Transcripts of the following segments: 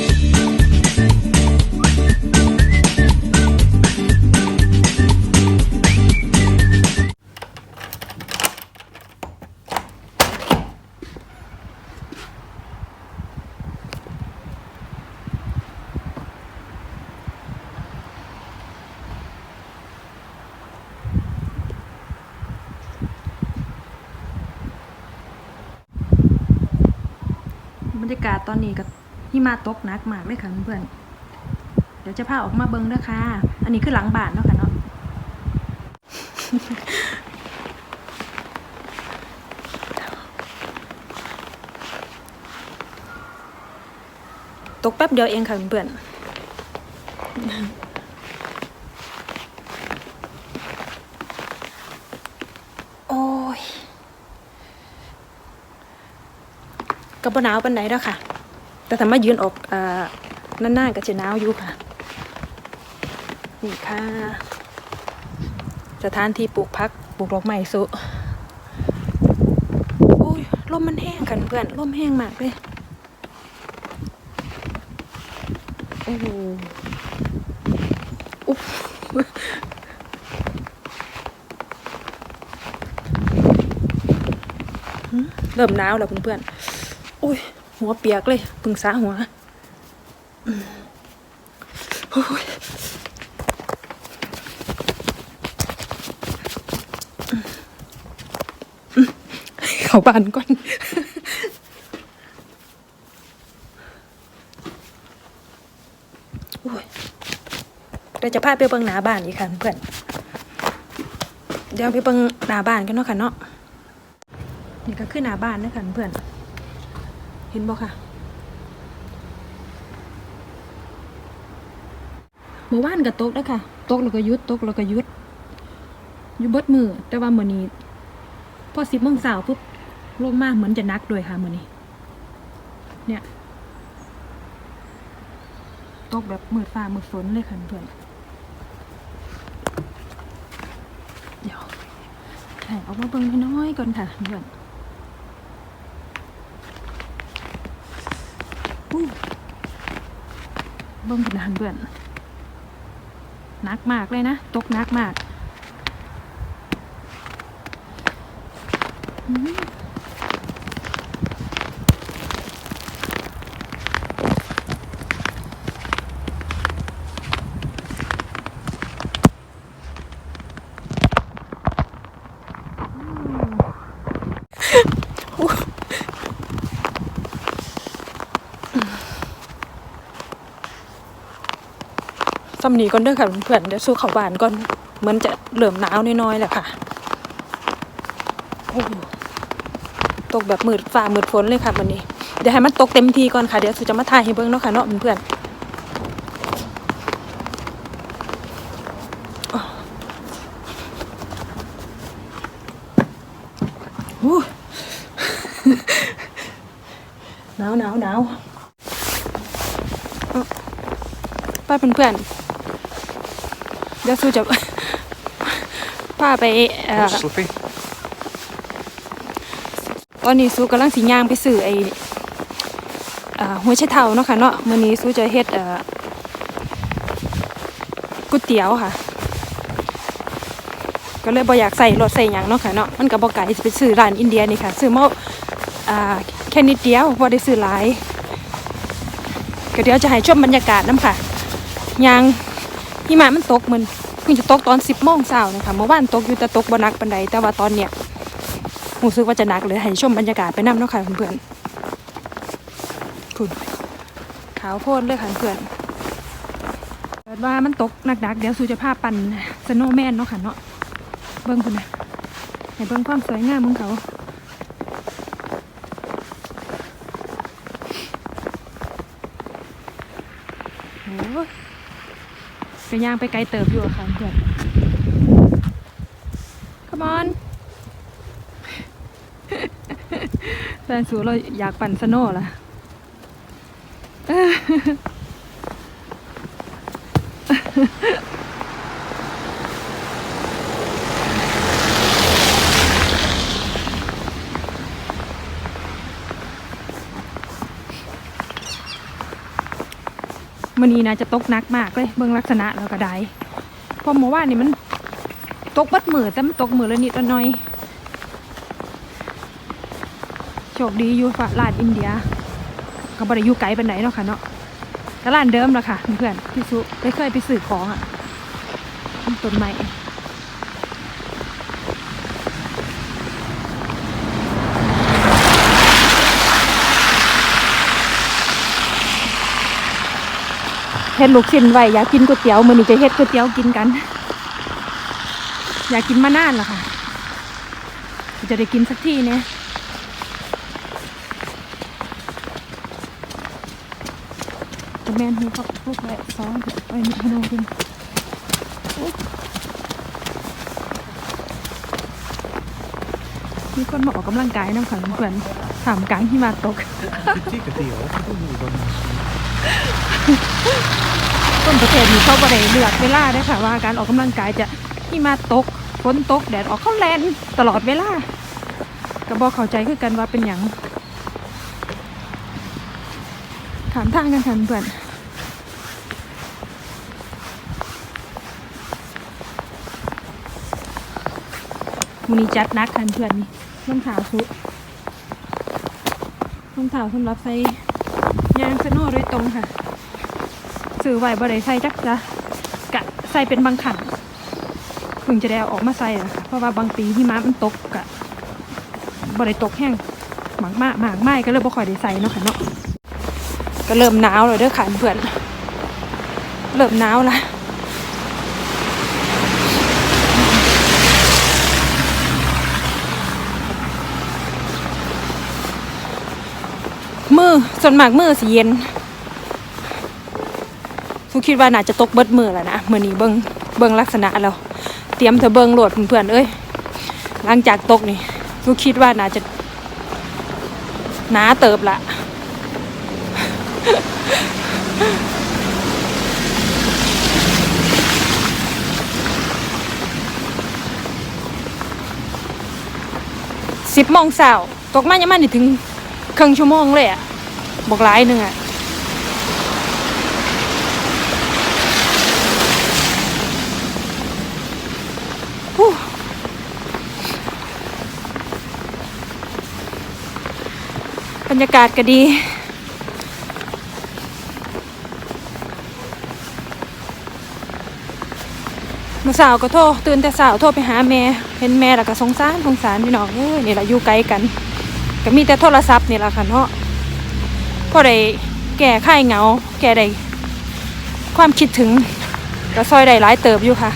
บรรยากาศตอนนี้กับ หิมะตกนักมากเลยค่ะเพื่อนเดี๋ยวจะพาออกมาเบิ้งเด้อค่ะ อันนี้คือหลังบ้านเนาะค่ะเนาะตกแป๊บเดียวเองค่ะเพื่อนโอ้ยกับบหนาวปันไหนแล้วค่ะ แต่ถ้ามายืนออกเอ่อนั่นๆก็จะหนาวอยู่ค่ะ นี่ค่ะ สถานที่ปลูกพักปลูกดอกไม้สุโอ้ยลมมันแห้งกันเพื่อนลมแห้งมากเลยโอ้โหอุ๊บเริ่มหนาวแล้วเพื่อนๆอุ้ย หัวเปียกเลยพึ่งสาหัวเขาบานก่อนเดี๋ยวจะพาไปเบิงหน้าบ้านอีกค่ะเพื่อน เดี๋ยวไปเบิงหน้าบ้านกันเนาะค่ะเนาะ นี่ก็คือหน้าบ้านนะค่ะเพื่อน ห็นบ่ค่ะเมื่อวานก็ตกแล้วค่ะตกแล้วก็ยุดตกแล้วก็ยุดอยู่เบิดมือ แต่ว่ามื้อนี้พอสิบโมงเช้าปุ๊บลงมาเหมือนจะนักด้วยค่ะมื้อนี้ เนี่ยตกแบบมืดฟ้ามืดฝนเลยค่ะเพื่อนเดี๋ยวให้ออกมาเบิ่งน้อยๆก่อนค่ะเพื่อน เบิ้งกันนเบื่อนหนักมากเลยนะ ตกหนักมาก อืม สำนีก่อนเด้อค่ะเพื่อนเดี๋ยวสู้เขาบานก่อนเหมือนจะเริ่อมหนาวน้อยๆแหละค่ะโอ้ตกแบบมืดฟ้ามืดฝนเลยค่ะวันนี้ เดี๋ยวให้มันตกเต็มทีก่อนค่ะเดี๋ยวสุจะมาถ่ายให้เบิ่งเนาะค่ะเนาะเพื่อนๆอ้าวหนาวหนาวหนาวเอาไปเพื่อนๆ ดี๋ยวสู้จะพาไปเอ่อ Slippy. ตอนนี้สู้กำลังสิย่างไปซื้อไอ้อ่าหัวไชเท้าเนาะค่ะเนาะมื้อนี้สู้จะเฮ็ดเอ่อก๋วยเตี๋ยวค่ะ ก็เลยบ่อยากใส่รถใส่หยังเนาะค่ะเนาะมันก็บ่ไกลสิไปซื้อร้านอินเดียนี่ค่ะซื้อมาอ่าแค่นิดเดียวบ่ได้ซื้อหลายก็เดี๋ยวจะให้ชมบรรยากาศนํค่ะยาง หิมะมันตกมันเพิ่งจะตกตอน10โมงเช้านะคะเมื่อวานตกอยู่แต่ตกบนักปานใดแต่ว่าตอนเนี้ยรู้สึกว่าจะหนักเลยให้ชมบรรยากาศไปนำเนาะค่ะเพื่อนๆคุณขาวโพดเลยค่ะเพื่อนเกิดว่ามันตกหนักๆเดี๋ยวสูจะพาปั่นสโนว์แมนเนาะค่ะเนาะเบิ้งคุณนะให้เบิ้งความสวยงามของเขาโอ้ย กระย่างไปไกลเติบอยู่อะค่ะเพื่อน Come on แฟนสูเราอยากปั่นสโน่ละ มื่อนี้นะจะตกหนักมากเลยเบื้องลักษณะแล้วก็ได้เพราะเมื่านนี่มันตกบัดมือแต่มันตกมือละนิดละน้อยโชคดีอยู่ฝาลาดอินเดียก็บ่ไดอยู่ไกลปานไหนเนาะค่ะเนาะก็ร้านเดิมแล้วค่ะเพื่อนพี่สุไปเคยไปสื่อของอะต้นไม้ เฮ็ดลูกชิ้นไว้อยากกินก๋วยเตี๋ยวมื้อนี้จะเฮ็ดก๋วยเตี๋ยวกินกัน อยากกินมานานแล้วค่ะ จะได้กินสักทีเนี่ยแม่นหูก็พูดไปซ้อนไปนี่ให้น้องกินมีคนมาออกกำลังกายน้ำขังเพื่อนถามกลางที่มาตกที่ก๋วยเตี๋ยวต้องอยู่บน ต้นประเทศนี้เขาบริเลือกเวลาได้ค่ะว่าการออกกำลังกายจะที่มาตกฝนตกแดดออกเข้าแลนตลอดเวลาก็บอกเข้าใจคือกันว่าเป็นอย่างถามทางกันค่ะเพื่อนมูนีจัดนักคันเพื่อนนี่รองเท้าชุดรองเท้าสำหรับใส่ ยางสโน่โดยตรงค่ะซื้อไว้บ่ได้ใส่จักจะกะใส่เป็นบางขันเพิ่งจะได้เอาออกมาใส่อะค่ะเพราะว่าบางปีที่ม้ามันตกกะบริตกแห้งหมากมากหมากไม้ก็เริ่มบ่ค่อยได้ใส่เนาะค่ะเนาะก็เริ่มหนาวเลยเด้อค่ะเพื่อนเริ่มหนาวละมือ ส่วนมากมือสีเย็นทุกคิดว่าน่าจะตกเบิดมือแล้วนะมือนี้เบิงเบิงลักษณะแล้วเตรียมเธอเบิงโหลดเพื่อนๆเอ้ยหลังจากตกนี่ทุกคิดว่าน่าจะหนาเติบละสิบโมงเช้าตกมายังมันถึงครึ่งชั่วโมงเลยอะ บอกหลายหนึ่งอะฮู้บรรยากาศก็ดีเมื่อสาวก็โทรตื่นแต่สาวโทรไปหาแม่เห็นแม่แล้วก็สงสารสงสารพี่น้องเอ้ยนี่แหละอยู่ไกลกัน ก็มีแต่โทรศัพท์นี่แหละค่ะเนาะ พอได้แก้ไขเหงา แก้ได้ความคิดถึงก็ซอยได้หลายเติบอยู่ค่ะ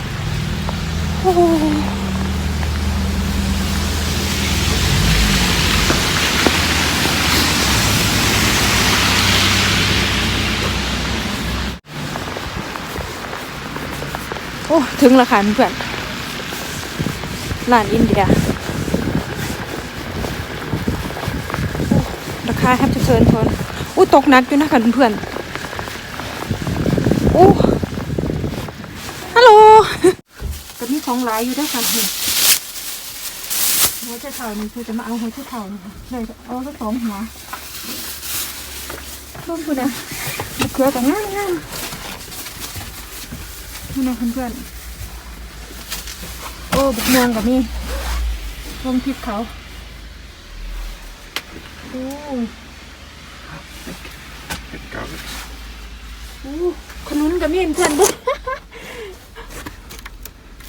โอ้ถึงละค่ะเพื่อนร้านอินเดียราคาแทบจะเชิญทน อู้ตกหนักอยู่นะคะเพื่อนอู้ฮัลโหลก็มีของหลายอยู่ด้วยค่ะหัวเจ้าเท่านี่คือจะมาเอาหัวเจ้าเท่านี่ค่ะเลยเอาสักสองหัวร่วมคุณนะมะเขือกับง่ายง่ายนี่นะเพื่อนๆโอ้บุกเมืองกับมีลงพริกเขาโอ้ โอ้ขนุนกับมีเพื่อนบุ๊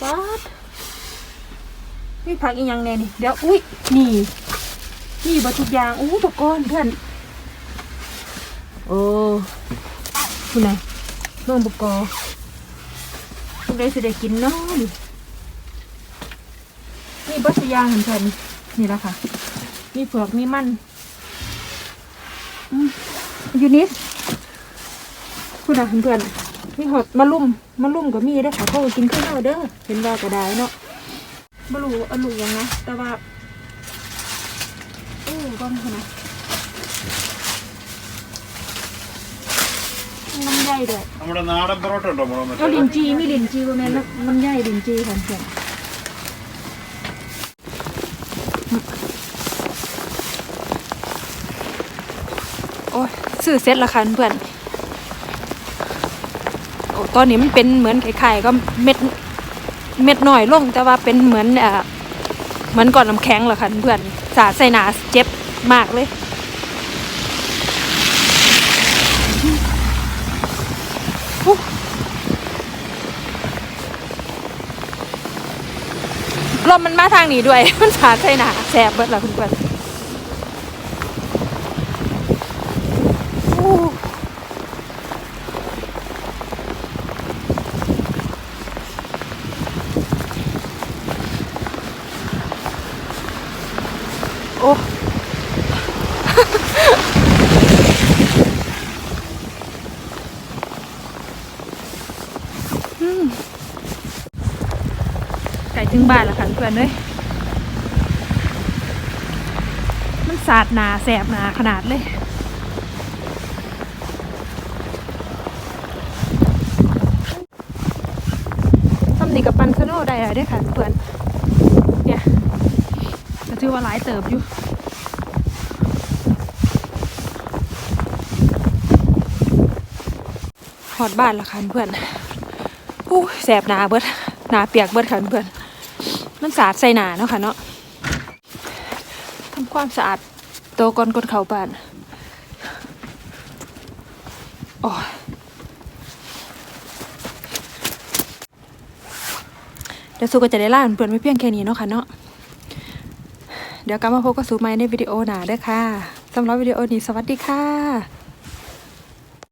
ป๊าดนี่ผักอีกอย่างแน่นี่ เดี๋ยว อุ้ย นี่ นี่บะทุกอย่าง อู้ตะกอนเพื่อน โอ้คุณนายเบิ่งบกอทุกได้สิได้กินเนาะนี่นี่บัสยางเห็นเพื่อนนี่นี่แหละค่ะ มีเผือกมีมัน ยูนิสคุณนายเพื่อนๆมีหอดมะลุ่มมะลุ่มก็มีเด้อค่ะเขาก็กินข้าวเด้อเห็นว่าก็ได้เนาะบรูเอาลูกยังนะแต่ว่าโอ้ก้อนคุณนะลำไยด้วย നമ്മുടെ നാടൻ പൊറോട്ട ഉണ്ടോ മോളെ ก็ลินจีมีลินจีว่าแม่นลำไยลินจีค่ะเพื่อน โอ้ยซื้อเซ็ตละค่ะเพื่อนโอ้ตอนนี้มันเป็นเหมือนไข่ๆก็เม็ดเม็ดหน่อยลงแต่ว่าเป็นเหมือนอ่อเหมือนก่อนน้ำแข็งเหรอคะเพื่อนสาดใส่หนาเจ็บมากเลยลมมันมาทางนี้ด้วย มันสาดใส่หนาแสบเบิดเหรอเพื่อนๆอู้ โอ้ไก่ถึงบ้านแล้วค่ะเพื่อนเลยมันสาดหนาแสบหนาขนาดเลยทำนี่กับปันสโนได้เลยด้อค่ะเพื่อน ถือว่าหลายเติบอยู่หอดบ้านละคันเพื่อนอู้แสบหนาเบิดหนาเปียกเบิดคันเพื่อน มันสาดใส่หนาเนาะค่ะเนาะทำความสะอาดโตวก่อนกดเขาบ้านโอ้ยเดี๋ยวสู้ก็จะได้ล่าเพื่อนไม่เพียงแค่นี้เนาะค่ะเนาะ เดี๋ยวกลับมาพบกับสูใหม่ในวิดีโอหน้าเด้อค่ะสำหรับวิดีโอนี้สวัสดีค่ะ